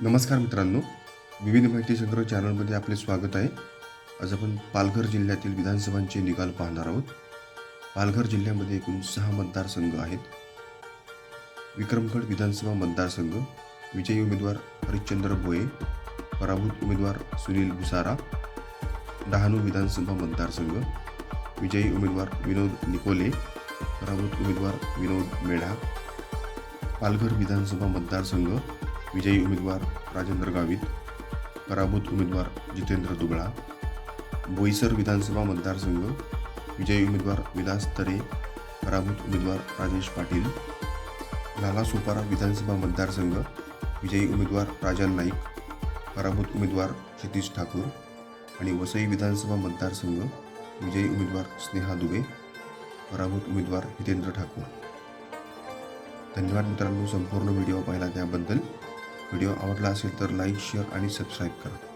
नमस्कार मित्रांनो. विविध माहिती संग्रह चॅनलमध्ये आपले स्वागत आहे. आज आपण पालघर जिल्ह्यातील विधानसभांचे निकाल पाहणार आहोत. पालघर जिल्ह्यामध्ये एकूण सहा मतदारसंघ आहेत. विक्रमगड विधानसभा मतदारसंघ विजयी उमेदवार हरिश्चंद्र भोये पराभूत उमेदवार सुनील भुसारा डहाणू विधानसभा मतदारसंघ विजयी उमेदवार विनोद निकोले पराभूत उमेदवार विनोद मेढा पालघर विधानसभा मतदारसंघ विजयी उमेदवार राजेंद्र गावित पराभूत उमेदवार जितेंद्र दुबळा बोईसर विधानसभा मतदारसंघ विजयी उमेदवार विलास तरे पराभूत उमेदवार राजेश पाटील नालासोपारा विधानसभा मतदारसंघ विजयी उमेदवार राजन नाईक पराभूत उमेदवार क्षितिश ठाकूर आणि वसई विधानसभा मतदारसंघ विजयी उमेदवार स्नेहा दुबे पराभूत उमेदवार हितेंद्र ठाकूर. धन्यवाद मित्रांनो संपूर्ण व्हिडिओ पाहिला त्याबद्दल. व्हिडिओ आवडला असेल तर लाईक शेअर आणि सबस्क्राईब करा.